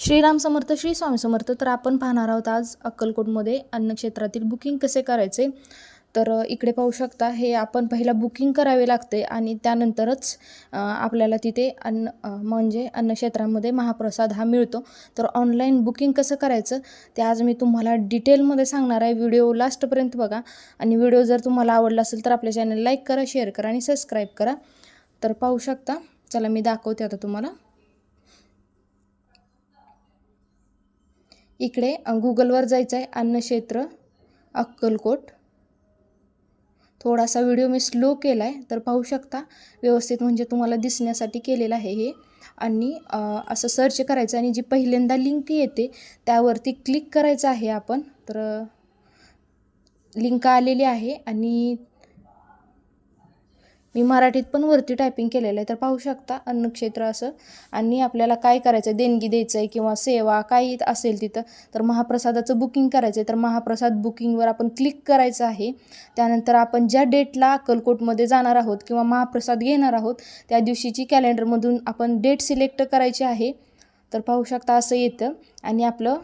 श्रीराम समर्थ श्री स्वामी समर्थ तर आपण पाहणार आहोत आज अक्कलकोटमध्ये अन्नक्षेत्रातील बुकिंग कसे करायचे. तर इकडे पाहू शकता हे आपण पहिला बुकिंग करावे लागते आणि त्यानंतरच आपल्याला तिथे अन्न म्हणजे अन्नक्षेत्रामध्ये महाप्रसाद हा मिळतो. तर ऑनलाईन बुकिंग कसं करायचं ते आज मी तुम्हाला डिटेलमध्ये सांगणार आहे. व्हिडिओ लास्टपर्यंत बघा आणि व्हिडिओ जर तुम्हाला आवडला असेल तर आपल्या चॅनल लाईक करा शेअर करा आणि सबस्क्राईब करा. तर पाहू शकता चला मी दाखवते आता तुम्हाला. इकडे गुगलवर जायचं आहे अन्नक्षेत्र अक्कलकोट. थोडासा व्हिडिओ मी स्लो केला आहे तर पाहू शकता व्यवस्थित म्हणजे तुम्हाला दिसण्यासाठी केलेलं आहे हे. आणि असं सर्च करायचं आणि जी पहिल्यांदा लिंक येते त्यावरती क्लिक करायचं आहे आपण. तर लिंक आलेली आहे आणि मी मराठीत पण वरती टायपिंग केलेलं आहे तर पाहू शकता अन्नक्षेत्र असं. आणि आपल्याला काय करायचं आहे देणगी द्यायचं आहे किंवा सेवा काही असेल तिथं तर महाप्रसादाचं बुकिंग करायचं आहे तर महाप्रसाद बुकिंगवर आपण क्लिक करायचं आहे. त्यानंतर आपण ज्या डेटला अक्कलकोटमध्ये जाणार आहोत किंवा महाप्रसाद घेणार आहोत त्या दिवशीची कॅलेंडरमधून आपण डेट सिलेक्ट करायची आहे. तर पाहू शकता असं येतं. आणि आपलं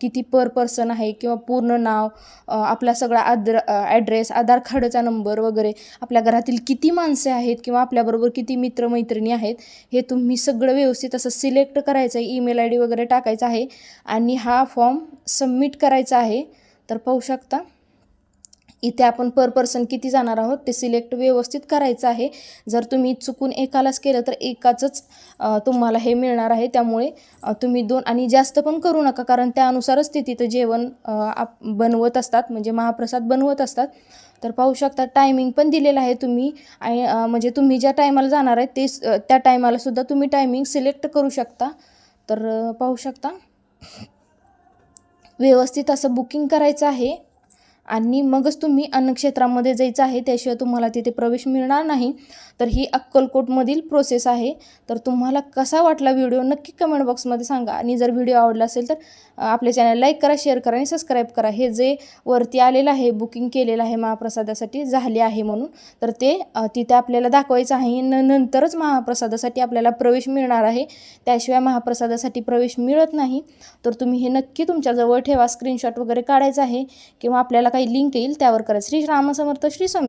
किती पर पर्सन आहे किंवा पूर्ण नाव आपला सगळा आद्र ॲड्रेस आधार कार्डचा नंबर वगैरे आपल्या घरातील किती माणसे आहेत किंवा आपल्याबरोबर किती मित्रमैत्रिणी आहेत हे तुम्ही सगळं व्यवस्थित असं सिलेक्ट करायचं आहे. ईमेल आय डी वगैरे टाकायचा आहे. आणि हा फॉर्म सबमिट करायचा आहे. तर पाहू शकता. इथे आपण पर पर्सन किती जाणार आहोत ते सिलेक्ट व्यवस्थित करायचं आहे. जर तुम्ही चुकून एकालाच केलं तर एकाचंच तुम्हाला हे मिळणार आहे. त्यामुळे तुम्ही दोन आणि जास्त पण करू नका कारण त्यानुसारच ते तिथं जेवण आप बनवत असतात. म्हणजे महाप्रसाद बनवत असतात. तर पाहू शकता टायमिंग पण दिलेलं आहे तुम्ही. आणि म्हणजे तुम्ही ज्या टायमाला जाणार आहे ते स- त्या टायमालासुद्धा तुम्ही टायमिंग सिलेक्ट करू शकता. तर पाहू शकता. व्यवस्थित असं बुकिंग करायचं आहे. आणि मगच तुम्ही अन्नक्षेत्रामध्ये जायचं आहे त्याशिवाय तुम्हाला तिथे प्रवेश मिळणार नाही. तर ही अक्कलकोटमधील प्रोसेस आहे. तर तुम्हाला कसा वाटला व्हिडिओ नक्की कमेंट बॉक्समध्ये सांगा. आणि जर व्हिडिओ आवडला असेल तर आपल्या चॅनल लाईक करा शेअर करा आणि सबस्क्राईब करा. हे जे वरती आलेलं आहे बुकिंग केलेलं आहे महाप्रसादासाठी झाले आहे म्हणून तर ते तिथे आपल्याला दाखवायचं आहे. न नंतरच महाप्रसादासाठी आपल्याला प्रवेश मिळणार आहे. त्याशिवाय महाप्रसादासाठी प्रवेश मिळत नाही. तर तुम्ही हे नक्की तुमच्याजवळ ठेवा. स्क्रीनशॉट वगैरे काढायचं आहे. किंवा आपल्याला काही लिंक येईल त्यावर करा. श्री रामसमर्थ श्री स्वामी